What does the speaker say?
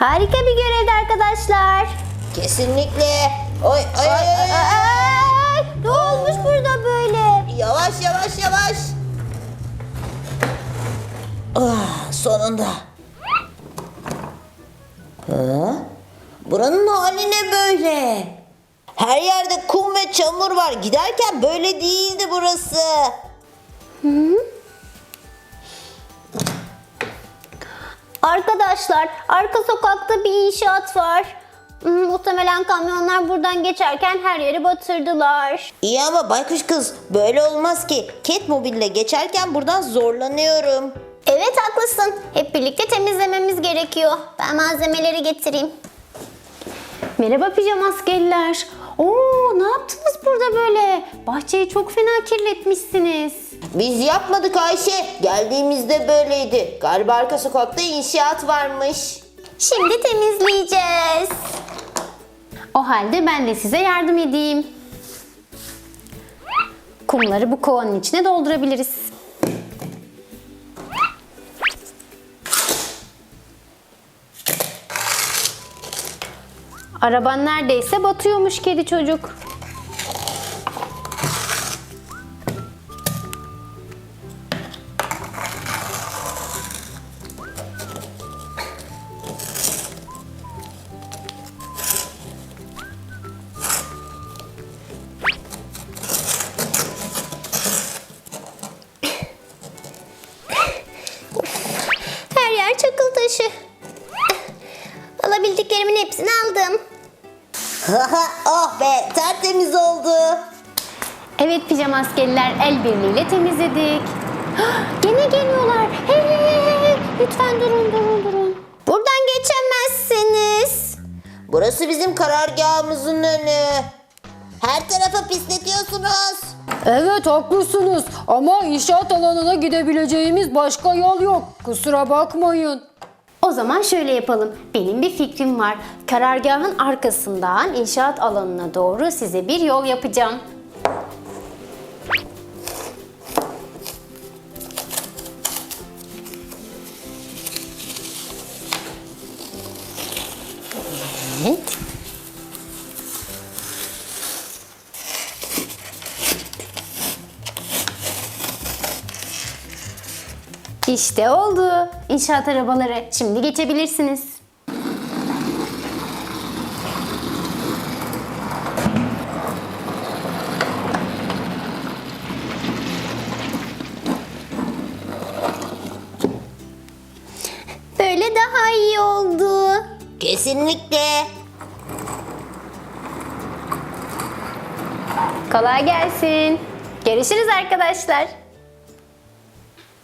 Harika bir görevdi arkadaşlar. Kesinlikle. Oy oy oy oy. oy. Ne olmuş burada böyle? Yavaş yavaş yavaş. Ah, sonunda. Ha? Buranın hali ne böyle? Her yerde kum ve çamur var. Giderken böyle değildi burası. Arkadaşlar arka sokakta bir inşaat var. Hmm, Muhtemelen kamyonlar buradan geçerken her yeri batırdılar. İyi ama baykuş kız böyle olmaz ki. Catmobile'le geçerken buradan zorlanıyorum. Evet haklısın. Hep birlikte temizlememiz gerekiyor. Ben malzemeleri getireyim. Merhaba pijama askeriler. Oo ne yaptınız burada böyle? Bahçeyi çok fena kirletmişsiniz. Biz yapmadık Ayşe. Geldiğimizde böyleydi. Galiba arka sokakta inşaat varmış. Şimdi temizleyeceğiz. O halde ben de size yardım edeyim. Kumları bu kovanın içine doldurabiliriz. Araban neredeyse batıyormuş kedi çocuk. Alabildiklerimin hepsini aldım. oh be tertemiz oldu. Evet pijama askeriler el birliğiyle temizledik. Gene geliyorlar. Hey hey hey hey, hey. Lütfen durun durun durun. Buradan geçemezsiniz. Burası bizim karargahımızın önü. Her tarafı pisletiyorsunuz. Evet haklısınız ama inşaat alanına gidebileceğimiz başka yol yok. Kusura bakmayın. O zaman şöyle yapalım. Benim bir fikrim var. Karargahın arkasından inşaat alanına doğru size bir yol yapacağım. Evet. İşte oldu. İnşaat arabaları. Şimdi geçebilirsiniz. Böyle daha iyi oldu. Kesinlikle. Kolay gelsin. Görüşürüz arkadaşlar.